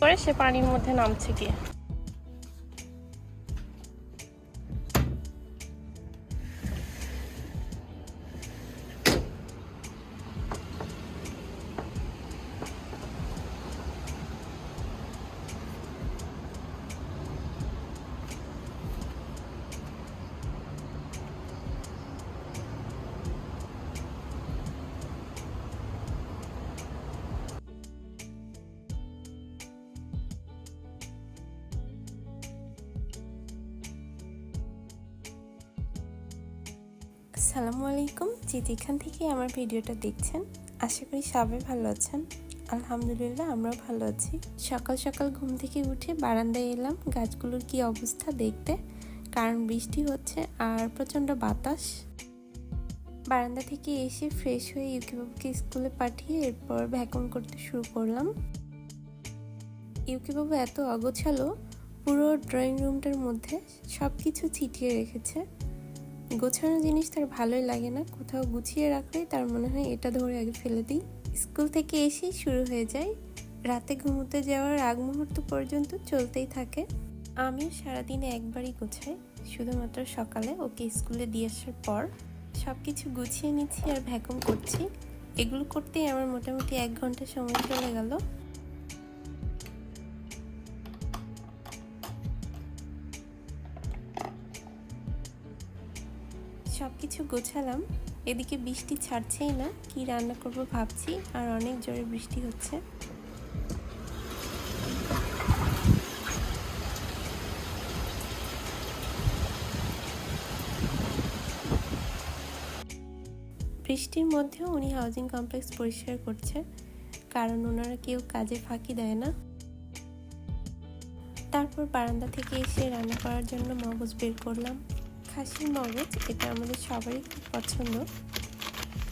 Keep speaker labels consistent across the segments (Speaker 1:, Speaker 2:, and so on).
Speaker 1: করে সে পানির মধ্যে নামছে গিয়ে।
Speaker 2: আসসালামু আলাইকুম। যে যেখান থেকে আমার ভিডিওটা দেখছেন? আশা করি সবাই ভালো আছেন। আলহামদুলিল্লাহ, আমরাও ভালো আছি। সকাল সকাল ঘুম থেকে উঠে বারান্দায় এলাম। গাছগুলোর কি অবস্থা দেখতে? কারণ বৃষ্টি হচ্ছে আর প্রচণ্ড বাতাস। বারান্দা থেকে এসে ফ্রেশ হয়ে ইউকিবাবুকে স্কুলে পাঠিয়ে এরপর ভ্যাকুম করতে শুরু করলাম। ইউকিবাবু এত অগোছালো, পুরো ড্রয়িং রুমটার মধ্যে সব কিছু ছিটিয়ে রেখেছে। গোছানো জিনিস তার ভালোই লাগে না। কোথাও গুছিয়ে রাখলেই তার মনে হয় এটা ধরে আগে ফেলে দিই। স্কুল থেকে এসেই শুরু হয়ে যায়। রাতে ঘুমোতে যাওয়ার আগ মুহূর্ত পর্যন্ত চলতেই থাকে। আমিও সারাদিনে একবারই গোছাই। শুধুমাত্র সকালে ওকে স্কুলে দিয়ে আসার পর সব কিছু গুছিয়ে নিচ্ছি আর ভ্যাকুম করছি। এগুলো করতেই আমার মোটামুটি এক ঘণ্টা সময় চলে গেল। গোছালাম। এদিকে বৃষ্টি ছাড়ছেই না, কি রান্না করব ভাবছি, আর অনেক জোরে বৃষ্টি হচ্ছে। বৃষ্টির মধ্যেও উনি হাউজিং কমপ্লেক্স পরিষ্কার করছে, কারণ ওনারা কেউ কাজে ফাঁকি দেয় না। তারপর বারান্দা থেকে এসে রান্না করার জন্য মগজ বের করলাম। খাসির মগজ, এটা আমাদের সবারই খুব পছন্দ।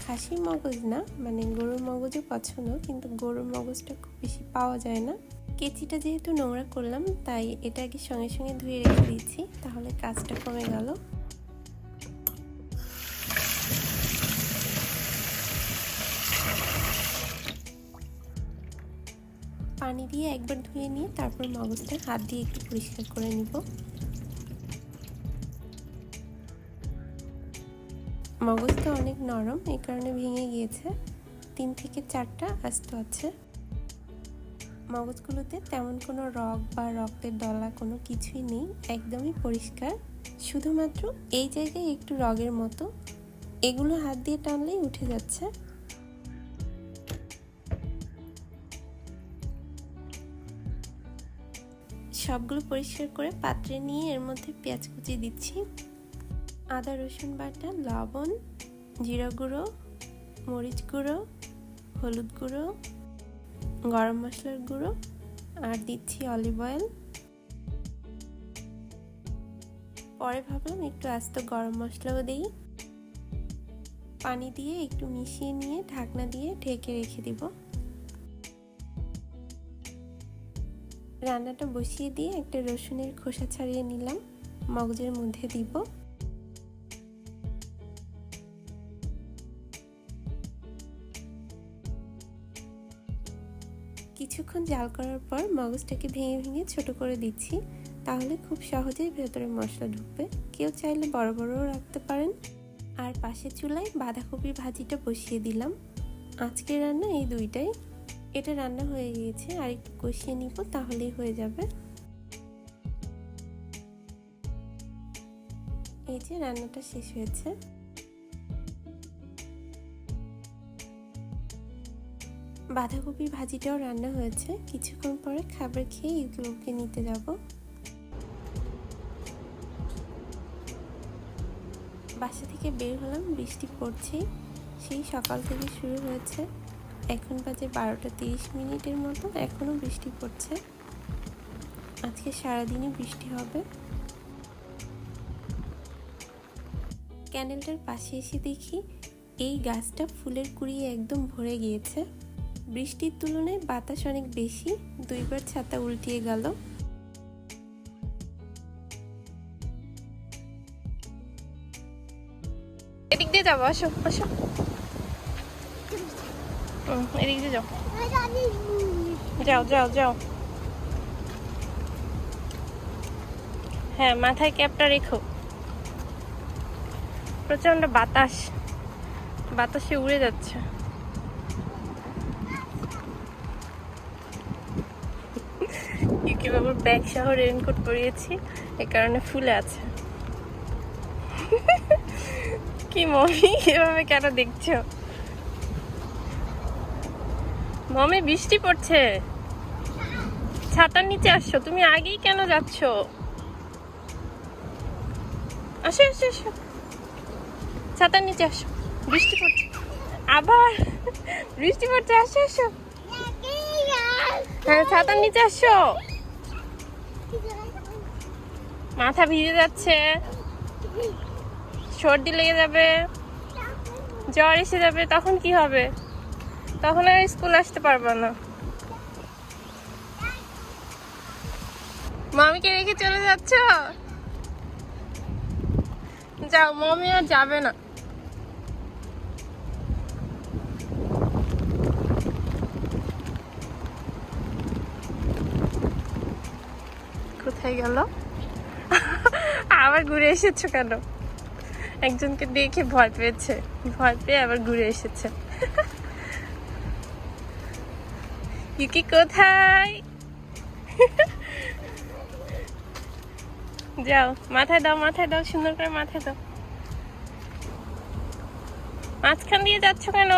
Speaker 2: খাসির মগজ না মানে গরুর মগজও পছন্দ, কিন্তু গরুর মগজটা খুব বেশি পাওয়া যায় না। কেচিটা যেহেতু নোংরা করলাম, তাই এটা আগে সঙ্গে সঙ্গে ধুয়ে রেখে দিয়েছি, তাহলে কাজটা কমে গেল। পানি দিয়ে একবার ধুয়ে নিয়ে তারপর মগজটা হাত দিয়ে একটু পরিষ্কার করে নিব। মগজটা অনেক নরম, এই কারণে ভেঙে গিয়েছে। তিন থেকে চারটা আস্ত আছে। মগজগুলোতে তেমন কোনো রগ বা রক্তের দলা কোনো কিছুই নেই, একদমই পরিষ্কার। শুধুমাত্র এই জায়গায় একটু রগের মতো। এগুলো হাত দিয়ে টানলেই উঠে যাচ্ছে। সবগুলো পরিষ্কার করে পাত্রে নিয়ে এর মধ্যে পেঁয়াজ কুচি দিচ্ছি। আদা, রসুন বাটা, লবণ, জিরা গুঁড়ো, মরিচ গুঁড়ো, হলুদ গুঁড়ো, গরম মশলার গুঁড়ো আর দিচ্ছি অলিভ অয়েল। পরে ভাবলাম একটু আস্ত গরম মশলাও দিই। পানি দিয়ে একটু মিশিয়ে নিয়ে ঢাকনা দিয়ে ঢেকে রেখে দিব। রান্নাটা বসিয়ে দিয়ে একটা রসুনের খোসা ছাড়িয়ে নিলাম। মগজের মধ্যে দিব। কিছুক্ষণ জাল করার পর মগজটাকে ভেঙে ভেঙে ছোট করে দিচ্ছি। তাহলে খুব সহজেই ভেতরে মশলা ঢুকবে। কেউ চাইলে বড় বড়ও রাখতে পারেন। আর পাশের চুলায় বাঁধাকপির ভাজিটা বসিয়ে দিলাম। আজকে রান্না এই দুইটাই। এটা রান্না হয়ে গিয়েছে আর একটু কষিয়ে নিব, তাহলেই হয়ে যাবে। এই যে রান্নাটা শেষ হয়েছে। বাঁধাকপির ভাজিটাও রান্না হয়েছে। কিছুক্ষণ পরে খাবার খেয়ে ইউকিউবকে নিতে যাব। বাসা থেকে বের হলাম, বৃষ্টি পড়ছেই। সেই সকাল থেকে শুরু হয়েছে। এখন বাজে বারোটা তিরিশ মিনিটের মতো এখনও বৃষ্টি পড়ছে। আজকে সারাদিনই বৃষ্টি হবে। ক্যানেলটার পাশে এসে দেখি, এই গাছটা ফুলের কুড়িয়ে একদম ভরে গিয়েছে। বৃষ্টির তুলনায় বাতাস অনেক বেশি। দুইবার ছাতা উল্টিয়ে গেল।
Speaker 1: এদিক দিয়ে যাব আসো আসো। এদিক দিয়ে যাও। যাও যাও যাও। হ্যাঁ মাথায় ক্যাপটা রেখো। প্রচণ্ড বাতাস। বাতাসে উড়ে যাচ্ছে। ইউকি বাবুর ব্যাগ সহ রেনকোট পরিয়েছি। এ কারণে ফুলে আছে। কি মমি, এভাবে কেন দেখছ? মমি, বৃষ্টি পড়ছে। ছাতার নিচে আসছো, তুমি আগেই কেন যাচ্ছ? আসো আসো আসো। ছাতার নিচে আসো, বৃষ্টি পড়ছে। আবার বৃষ্টি পড়ছে, আসো আসো। হ্যাঁ ছাতার নিচে আসো। মাথা ভিজে যাচ্ছে। সর্দি লেগে যাবে। জ্বর এসে যাবে, তখন কি হবে? তখন আর স্কুল আসতে পারব না। মামিকে রেখে চলে যাচ্ছ? যাও, মমি আর যাবে না। কোথায় গেল? আবার ঘুরে এসেছ কেন? একজনকে দেখে ভয় পেয়েছে। ভয় পেয়ে আবার ঘুরে এসেছে। ইউকি কোথায়? যাও, মাথায় দাও মাথায় দাও, সুন্দর করে মাথায় দাও। মাঝখান দিয়ে যাচ্ছ কেন?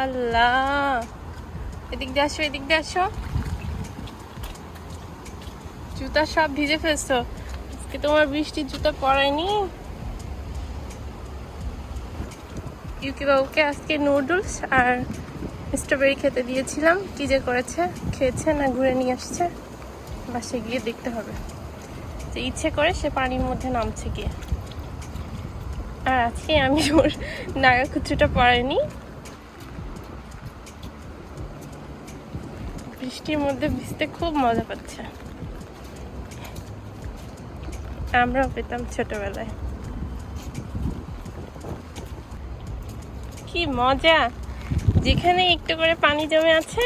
Speaker 1: আল্লাহ। এদিক দিয়ে আসো, এদিক দিয়ে আসো। জুতা সব ভিজে ফেলছো। আজকে তোমার বৃষ্টির জুতা পরায়নি? ইউকি বাবুকে আজকে নুডলস আর স্ট্রবেরি খেতে দিয়েছিলাম। কি যে করেছে? খেয়েছে না ঘুরে নিয়ে আসছে? বাসে গিয়ে দেখতে হবে। যে ইচ্ছে করে সে পানির মধ্যে নামছে গিয়ে। আর আজকে আমি ওর নাগা কুচুটা পরাইনি। বৃষ্টির মধ্যে ভিজতে খুব মজা পাচ্ছে। আমরাও পেতাম ছোটবেলায়। কি মজা! যেখানে একটু করে পানি জমে আছে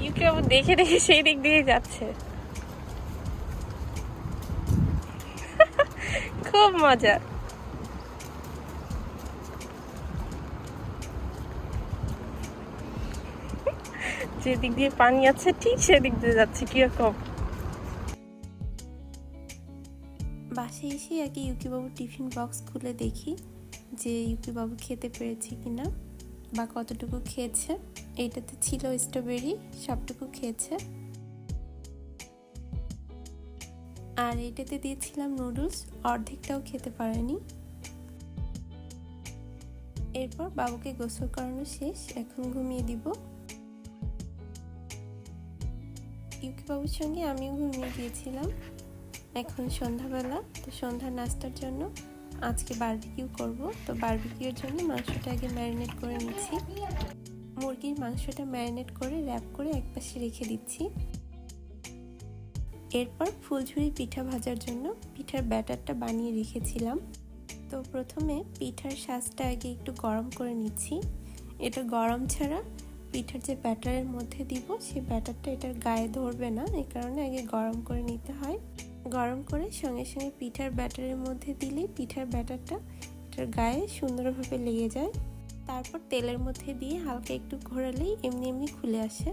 Speaker 1: ইউকে বাবু দেখে দেখে সেই দিক দিয়ে যাচ্ছে। খুব মজা। যেদিক দিয়ে পানি আছে, ঠিক সেদিক দিয়ে যাচ্ছে কীরকম।
Speaker 2: এসে আগে ইউকিবাবুর টিফিন বক্স খুলে দেখি যে ইউকিবাবু খেতে পেরেছে কি না বা কতটুকু খেয়েছে। এইটাতে ছিল স্ট্রবেরি, সবটুকু খেয়েছে। আর এটাতে দিয়েছিলাম নুডলস, অর্ধেকটাও খেতে পারেনি। এরপর বাবুকে গোসল করানো শেষ, এখন ঘুমিয়ে দিব। ইউকি বাবুর সঙ্গে আমিও ঘুমিয়ে গিয়েছিলাম। এখন সন্ধ্যাবেলা, তো সন্ধ্যার নাস্তার জন্য আজকে বারবিকিউ করব। তো বারবিকিউর জন্য মাংসটা আগে ম্যারিনেট করে নিচ্ছি। মুরগির মাংসটা ম্যারিনেট করে র্যাপ করে একপাশে রেখে দিচ্ছি। এরপর ফুলঝুরি পিঠা ভাজার জন্য পিঠার ব্যাটারটা বানিয়ে রেখেছিলাম। তো প্রথমে পিঠার সাজটা আগে একটু গরম করে নিচ্ছি। এটা গরম ছাড়া পিঠার যে ব্যাটারের মধ্যে দিব, সেই ব্যাটারটা এটার গায়ে ধরবে না এই কারণে আগে গরম করে নিতে হয়। গরম করে সঙ্গে সঙ্গে পিঠার ব্যাটারের মধ্যে দিলে পিঠার ব্যাটারটা এটার গায়ে সুন্দরভাবে লেগে যায়। তারপর তেলের মধ্যে দিয়ে হালকা একটু ঘোরালেই এমনি এমনি খুলে আসে।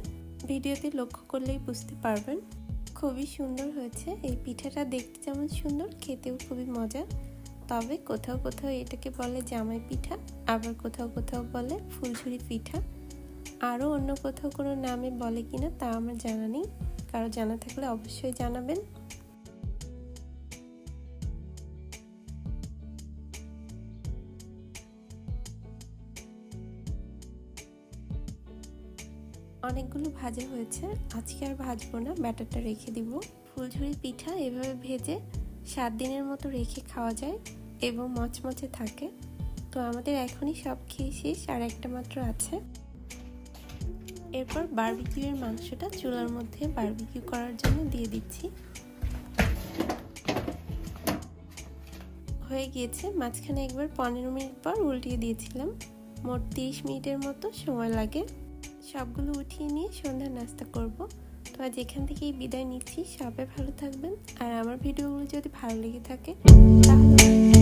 Speaker 2: ভিডিওতে লক্ষ্য করলেই বুঝতে পারবেন। খুবই সুন্দর হয়েছে। এই পিঠাটা দেখতে যেমন সুন্দর, খেতেও খুবই মজা। তবে কোথাও কোথাও এটাকে বলে জামাই পিঠা, আবার কোথাও কোথাও বলে ফুলঝুরি পিঠা। আরও অন্য কোথাও কোনো নামে বলে কি না তা আমার জানা নেই। কারও জানা থাকলে অবশ্যই জানাবেন। অনেকগুলো ভাজা হয়েছে। আজকে আর ভাজবো না, ব্যাটারটা রেখে দিব। ফুলঝুরি পিঠা এভাবে ভেজে সাত দিনের মতো রেখে খাওয়া যায় এবং মচমচে থাকে। তো আমাদের এখনই সব খেয়ে শেষ, আর একটা মাত্র আছে। এরপর বারবিকিউয়ের মাংসটা চুলার মধ্যে বারবিকিউ করার জন্য দিয়ে দিচ্ছি। হয়ে গিয়েছে মাঝখানে একবার পনেরো মিনিট পর উল্টিয়ে দিয়েছিলাম। মোট তিরিশ মিনিটের মতো সময় লাগে। সবগুলো উঠিয়ে নিয়ে সন্ধ্যা নাস্তা করব। তো আজ এখান থেকেই বিদায় নিচ্ছি। সবাই ভালো থাকবেন। আর আমার ভিডিওগুলো যদি ভালো লেগে থাকে, তাহলে